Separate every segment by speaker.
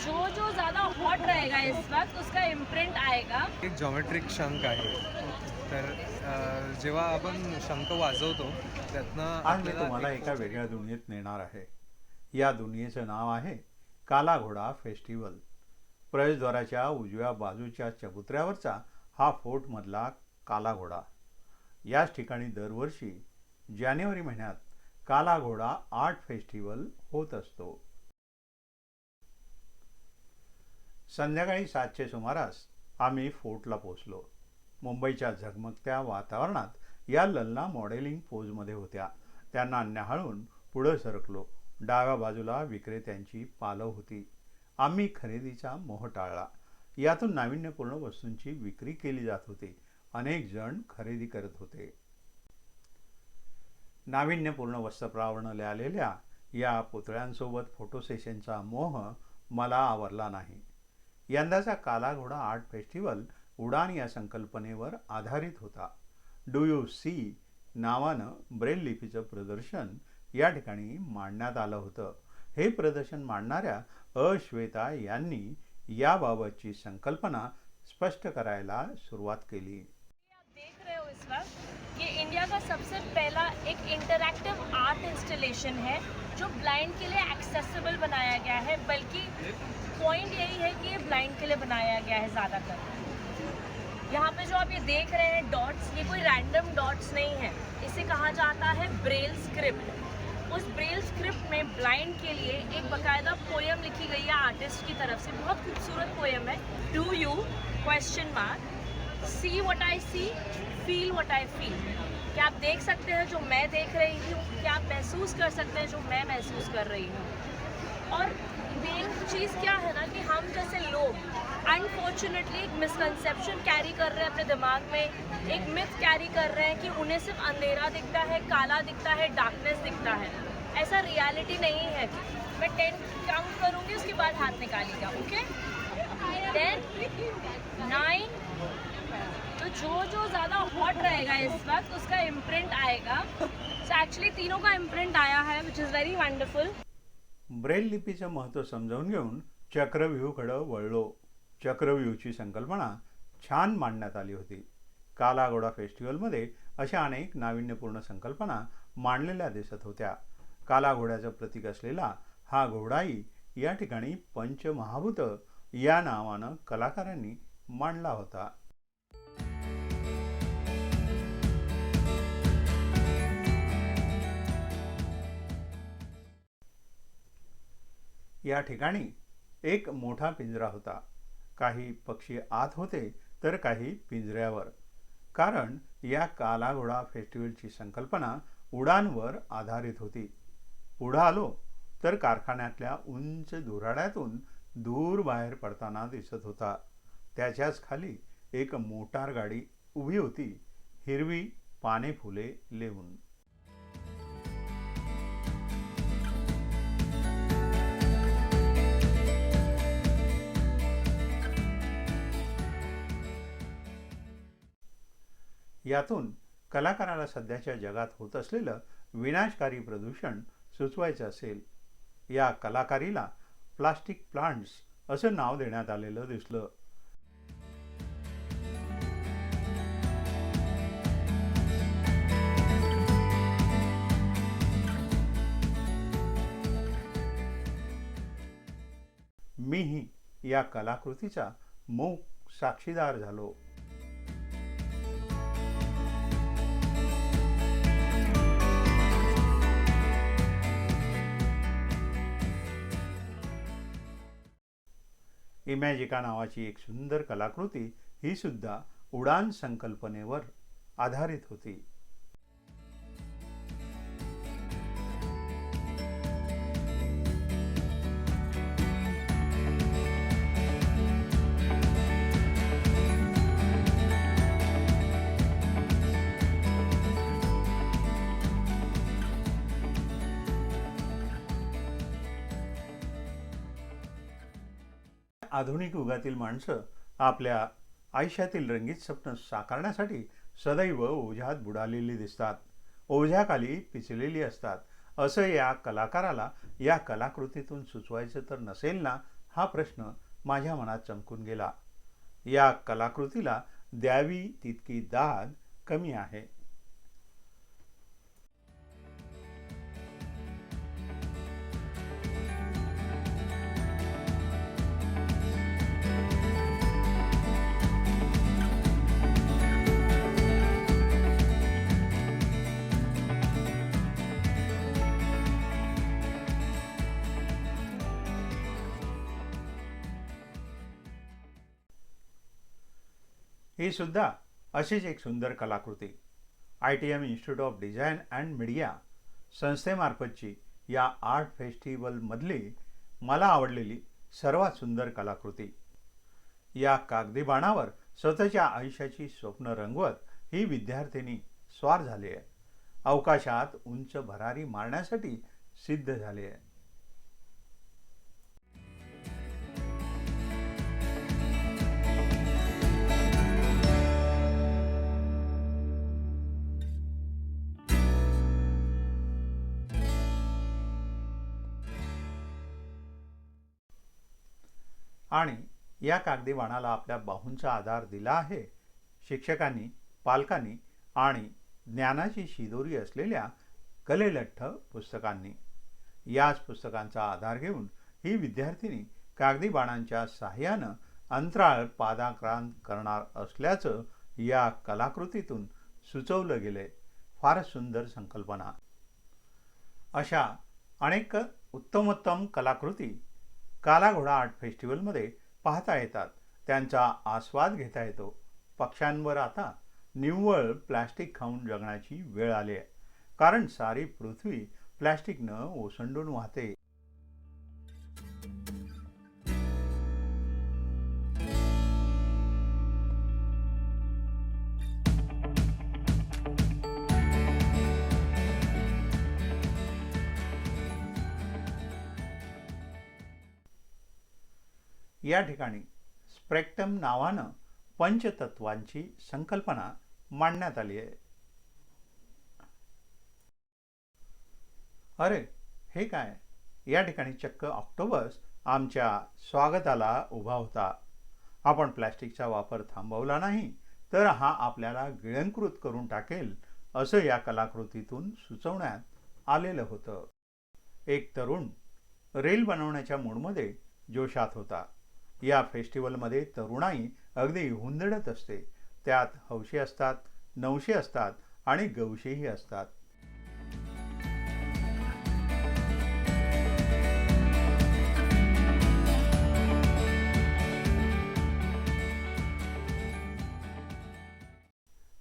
Speaker 1: जो जो ज़्यादा हॉट रहेगा इस वक्त उसका इम्प्रिंट आएगा।
Speaker 2: एक जॉमेट्रिक शंख आहे. तर अ, जेव्हा आपण शंख वाजवतो त्यातनं
Speaker 3: आज मी
Speaker 2: आपल्याला
Speaker 3: तुम्हाला
Speaker 2: एक-
Speaker 3: एका वेगळ्या दुनियेत नेणार आहे. या दुनियेचं नाव आहे काला घोडा फेस्टिवल. प्रवेशद्वाराच्या उजव्या बाजूच्या चबुतऱ्यावरचा हा फोर्टमधला काला घोडा याच ठिकाणी दरवर्षी जानेवारी महिन्यात काला घोडा आर्ट फेस्टिवल होत असतो. संध्याकाळी सातशे सुमारास आम्ही फोर्टला पोचलो मुंबईच्या झगमगत्या वातावरणात या ललना मॉडेलिंग पोजमध्ये होत्या. त्यांना न्याहाळून पुढं सरकलो. डाव्या बाजूला विक्रेत्यांची पालव होती. आम्ही खरेदीचा मोह टाळला. यातून नाविन्यपूर्ण वस्तूंची विक्री केली जात होती. अनेक जण खरेदी करत होते. नाविन्यपूर्ण वस्त्रप्रावरणाला आलेल्या या पुतळ्यांसोबत फोटो सेशनचा मोह मला आवरला नाही. यंदाचा काला घोडा आर्ट फेस्टिवल उडान या संकल्पनेवर आधारित होता. डू यू सी नावानं ब्रेल लिपीचं प्रदर्शन या ठिकाणी मांडण्यात आलं होतं. हे प्रदर्शन मांडणाऱ्या अश्वेता यांनी याबाबतची संकल्पना स्पष्ट करायला सुरुवात केली.
Speaker 1: इस वक्त, ये इंडिया का सबसे पहला एक इंटरैक्टिव आर्ट इंस्टॉलेशन है, जो ब्लाइंड के लिए एक्सेसिबल बनाया गया है, बल्कि पॉइंट यही है कि ये ब्लाइंड के लिए बनाया गया है ज़्यादातर। यहाँ पे जो आप ये देख रहे हैं डॉट्स ये कोई रैंडम डॉट्स नहीं है। इसे कहा जाता है ब्रेल स्क्रिप्ट उस ब्रेल स्क्रिप्ट में ब्लाइंड के लिए एक बकायदा पोयम लिखी गई है आर्टिस्ट की तरफ़ से। बहुत खूबसूरत पोयम है। Do you question mark see what I see feel what I feel क्या आप देख सकते हैं जो मैं देख रही हूँ? क्या आप महसूस कर सकते हैं जो मैं महसूस कर रही हूँ? और मेन चीज़ क्या है ना कि हम जैसे लोग अनफॉर्चुनेटली एक मिसकंसेप्शन कैरी कर रहे हैं अपने दिमाग में, एक मिथ कैरी कर रहे हैं कि उन्हें सिर्फ़ अंधेरा दिखता है, काला दिखता है डार्कनेस दिखता है। ऐसा रियलिटी नहीं है मैं टेन काउंट करूँगी, उसके बाद हाथ निकालिएगा ओके टेन नाइन तो जो जो ज़्यादा हॉट रहेगा इस वक्त उसका इम्प्रिंट आएगा। सो एक्चुअली तीनों का इम्प्रिंट आया है which is very wonderful
Speaker 3: braille लिपीचं महत्त्व समजावून घेऊन चक्रव्यूहकडं वळलो. चक्रव्यूहची संकल्पना छान मांडण्यात आली होती. काला घोडा फेस्टिवलमध्ये अशा अनेक नाविन्यपूर्ण संकल्पना मांडलेल्या दिसत होत्या. काला घोड्याचं प्रतीक असलेला हा घोडाई या ठिकाणी पंचमहाभूत या नावानं कलाकारांनी मांडला होता. या ठिकाणी एक मोठा पिंजरा होता. काही पक्षी आत होते तर काही पिंजऱ्यावर. कारण या कालाघोडा फेस्टिवलची संकल्पना उडानवर आधारित होती. पुढं आलो तर कारखान्यातल्या उंच धुराड्यातून दूर बाहेर पडताना दिसत होता. त्याच्याच खाली एक मोटार गाडी उभी होती. हिरवी पाने फुले लिहून यातून कलाकाराला सध्याच्या जगात होत असलेलं विनाशकारी प्रदूषण सुचवायचं असेल. या कलाकारीला प्लास्टिक प्लांट्स असं नाव देण्यात आलेलं दिसलं. मीही या कलाकृतीचा मूक साक्षीदार झालो. इमॅजिका नावाची एक सुंदर कलाकृती ही सुद्धा उडान संकल्पनेवर आधारित होती. आधुनिक युगातील माणसं आपल्या आयुष्यातील रंगीत स्वप्न साकारण्यासाठी सदैव ओझ्यात बुडालेली दिसतात. ओझ्याखाली पिचलेली असतात. असं या कलाकाराला या कलाकृतीतून सुचवायचं तर नसेल ना? हा प्रश्न माझ्या मनात चमकून गेला. या कलाकृतीला द्यावी तितकी दाद कमी आहे. ही सुद्धा अशीच एक सुंदर कलाकृती. I T M institute of design and media संस्थेमार्फतची या आर्ट फेस्टिवलमधली मला आवडलेली सर्वात सुंदर कलाकृती. या कागदी बाणावर स्वतःच्या आयुष्याची स्वप्न रंगवत ही विद्यार्थिनी स्वार झाली आहे अवकाशात उंच भरारी मारण्यासाठी सिद्ध झाली आहे आणि या कागदी बाणाला आपल्या बाहूंचा आधार दिला आहे. शिक्षकांनी पालकांनी आणि ज्ञानाची शिदोरी असलेल्या कलेलठ्ठ पुस्तकांनी. याच पुस्तकांचा आधार घेऊन ही विद्यार्थिनी कागदी बाणांच्या सहाय्यानं अंतराळ पादाक्रांत करणार असल्याचं या कलाकृतीतून सुचवलं गेलंय. फारच सुंदर संकल्पना. अशा अनेक उत्तमोत्तम कलाकृती कालाघोडा आर्ट फेस्टिवलमध्ये पाहता येतात. त्यांचा आस्वाद घेता येतो. पक्ष्यांवर आता निव्वळ प्लॅस्टिक खाऊन जगण्याची वेळ आली आहे. कारण सारी पृथ्वी प्लॅस्टिकनं ओसंडून वाहते. या ठिकाणी स्प्रेक्टम नावानं पंचतत्वांची संकल्पना मांडण्यात आली आहे. अरे हे काय? या ठिकाणी चक्क ऑक्टोबस आमच्या स्वागताला उभा होता. आपण प्लॅस्टिकचा वापर थांबवला नाही तर हा आपल्याला गिळंकृत करून टाकेल असं या कलाकृतीतून सुचवण्यात आलेलं होतं. एक तरुण रेल बनवण्याच्या मूडमध्ये जोशात होता. या फेस्टिवलमध्ये तरुणाई अगदी हुंदडत असते. त्यात हौशी असतात नवशी असतात आणि गवशीही असतात.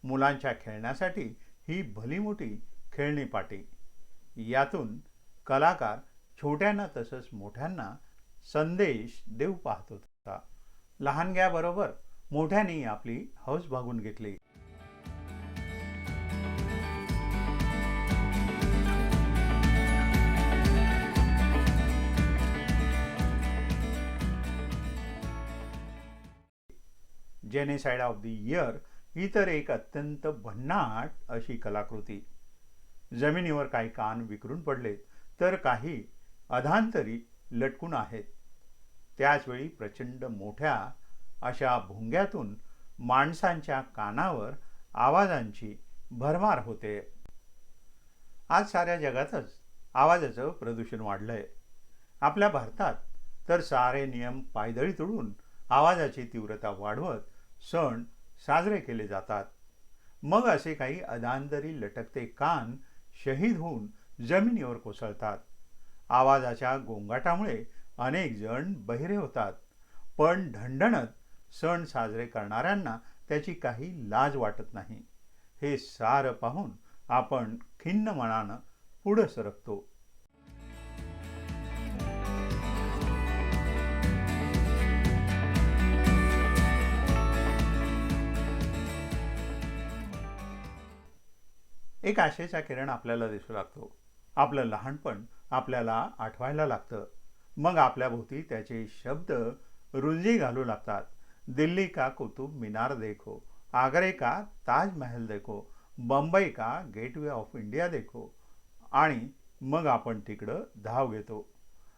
Speaker 3: मुलांच्या खेळण्यासाठी ही भली मोठी खेळणी पाटी यातून कलाकार छोट्यांना तसंच मोठ्यांना संदेश देव पाहत होता. लहानग्याबरोबर मोठ्यांनी आपली हौस भागून घेतली. जेनेसाइड ऑफ द इयर ही तर एक अत्यंत भन्नाट अशी कलाकृती. जमिनीवर काही कान विकरून पडलेत तर काही अधांतरी लटकून आहेत. त्याचवेळी प्रचंड मोठ्या अशा भुंग्यातून माणसांच्या कानावर आवाजांची भरमार होते. आज साऱ्या जगातच आवाजाचं प्रदूषण वाढलं आहे आपल्या भारतात तर सारे नियम पायदळी तोडून आवाजाची तीव्रता वाढवत सण साजरे केले जातात. मग असे काही अदांतरी लटकते कान शहीद होऊन जमिनीवर कोसळतात. आवाजाच्या गोंगाटामुळे अनेक जण बहिरे होतात. पण ढणढणत सण साजरे करणाऱ्यांना त्याची काही लाज वाटत नाही. हे सारं पाहून आपण खिन्न मनानं पुढं सरकतो. एक आशेचा किरण आपल्याला दिसू लागतो. आपलं लहानपण आपल्याला आठवायला लागतं. मग आपल्याभोवती त्याचे शब्द रुंजी घालू लागतात. दिल्ली का कुतुब मिनार देखो? आग्रे का ताजमहल देखो? बंबई का गेटवे ऑफ इंडिया देखो? आणि मग आपण तिकडं धाव घेतो.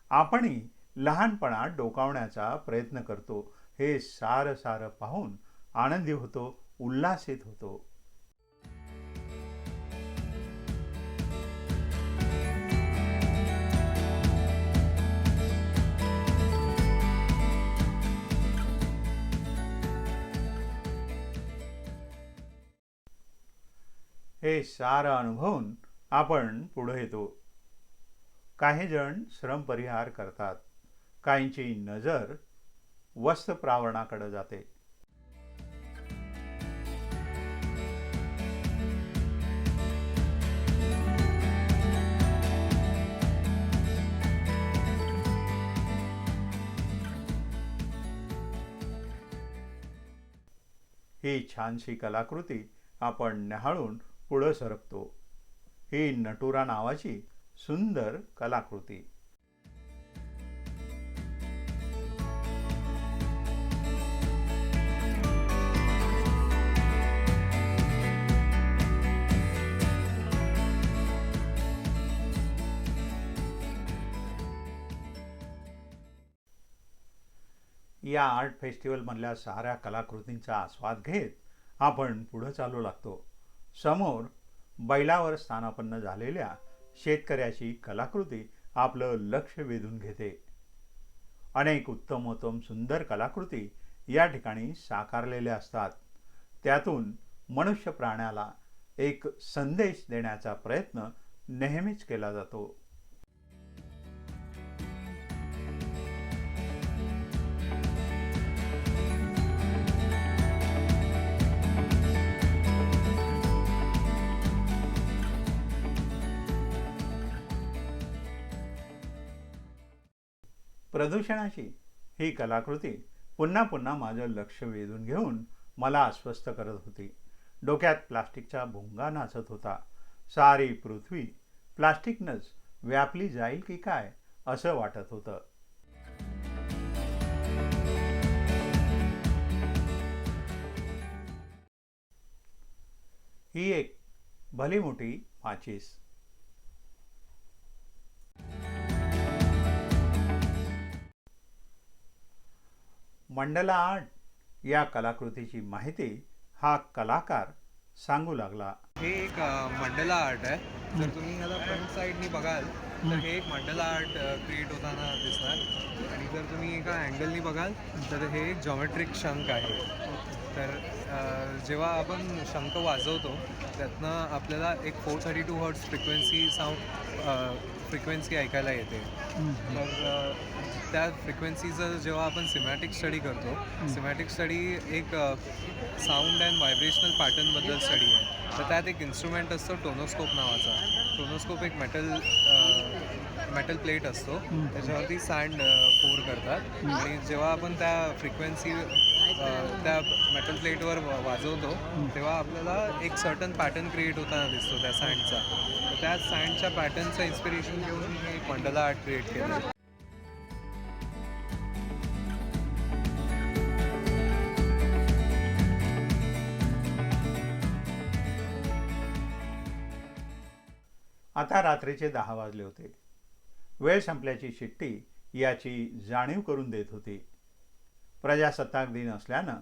Speaker 3: आपणही लहानपणात डोकावण्याचा प्रयत्न करतो. हे सारं सारं पाहून आनंदी होतो उल्हासित होतो. हे सारं अनुभवून आपण पुढे येतो. काही जण श्रमपरिहार करतात. काहींची नजर वस्त्रप्रावरणाकडे जाते. ही छानशी कलाकृती आपण न्याहाळून पुढं सरकतो. ही नटुरा नावाची सुंदर कलाकृती. या आर्ट फेस्टिवलमधल्या साऱ्या कलाकृतींचा आस्वाद घेत आपण पुढं चालू लागतो. समोर बैलावर स्थानापन्न झालेल्या शेतकऱ्याची कलाकृती आपलं लक्ष वेधून घेते. अनेक उत्तमोत्तम सुंदर कलाकृती या ठिकाणी साकारलेल्या असतात. त्यातून मनुष्य प्राण्याला एक संदेश देण्याचा प्रयत्न नेहमीच केला जातो. प्रदूषणाची ही कलाकृती पुन्हा पुन्हा माझं लक्ष वेधून घेऊन मला अस्वस्थ करत होती. डोक्यात प्लास्टिकचा भुंगा नाचत होता. सारी पृथ्वी प्लास्टिकनंच व्यापली जाईल की काय असं वाटत होतं. ही एक भली मोठी माचीस मंडला आर्ट या कलाकृतीची माहिती हा कलाकार सांगू लागला.
Speaker 2: हे एक मंडला आर्ट आहे. जर तुम्ही ह्याला फ्रंट साईडनी बघाल तर हे एक मंडला आर्ट क्रिएट होताना दिसणार. आणि जर तुम्ही एका अँगलनी बघाल तर हे एक जॉमेट्रिक शंख आहे. तर जेव्हा आपण शंख वाजवतो त्यातनं आपल्याला एक four thirty two hertz frequency sound frequency ऐकायला येते. तर त्या फ्रिक्वेन्सीचं जेव्हा आपण सिमॅटिक स्टडी करतो सिमॅटिक स्टडी एक साऊंड अँड व्हायब्रेशनल पॅटर्नबद्दल स्टडी आहे. तर त्यात एक इन्स्ट्रुमेंट असतो टोनोस्कोप नावाचा. टोनोस्कोप एक मेटल मेटल प्लेट असतो. त्याच्यावरती सँड पोर करतात. आणि जेव्हा आपण त्या फ्रिक्वेन्सी त्या मेटल प्लेटवर वाजवतो तेव्हा आपल्याला एक सर्टन पॅटर्न क्रिएट होताना दिसतो त्या सँडचा तर त्या सँडच्या पॅटर्नचं इन्स्पिरेशन घेऊन मी एक मंडला आर्ट क्रिएट केलं.
Speaker 3: आता रात्रीचे दहा वाजले होते. वेळ संपल्याची शिट्टी याची जाणीव करून देत होती. प्रजासत्ताक दिन असल्यानं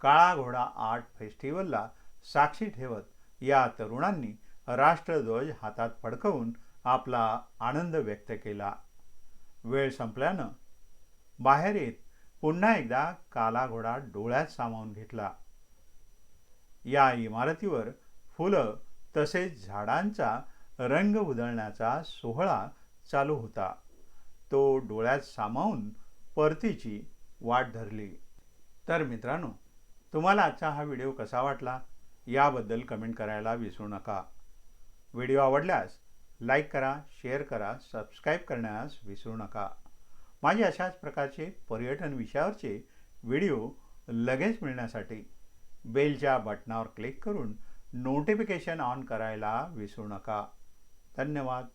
Speaker 3: काळा घोडा आर्ट फेस्टिवलला साक्षी ठेवत या तरुणांनी राष्ट्रध्वज हातात फडकवून आपला आनंद व्यक्त केला. वेळ संपल्यानं बाहेर येत पुन्हा एकदा काला घोडा डोळ्यात सामावून घेतला. या इमारतीवर फुलं तसेच झाडांचा रंग उधळण्याचा सोहळा चालू होता. तो डोळ्यात सामावून परतीची वाट धरली. तर मित्रांनो तुम्हाला आजचा हा व्हिडिओ कसा वाटला? याबद्दल कमेंट करायला विसरू नका. व्हिडिओ आवडल्यास लाईक करा शेअर करा सबस्क्राईब करण्यास विसरू नका. माझे अशाच प्रकारचे पर्यटन विषयावरचे व्हिडिओ लगेच मिळण्यासाठी बेलच्या बटनावर क्लिक करून नोटिफिकेशन ऑन करायला विसरू नका. धन्यवाद.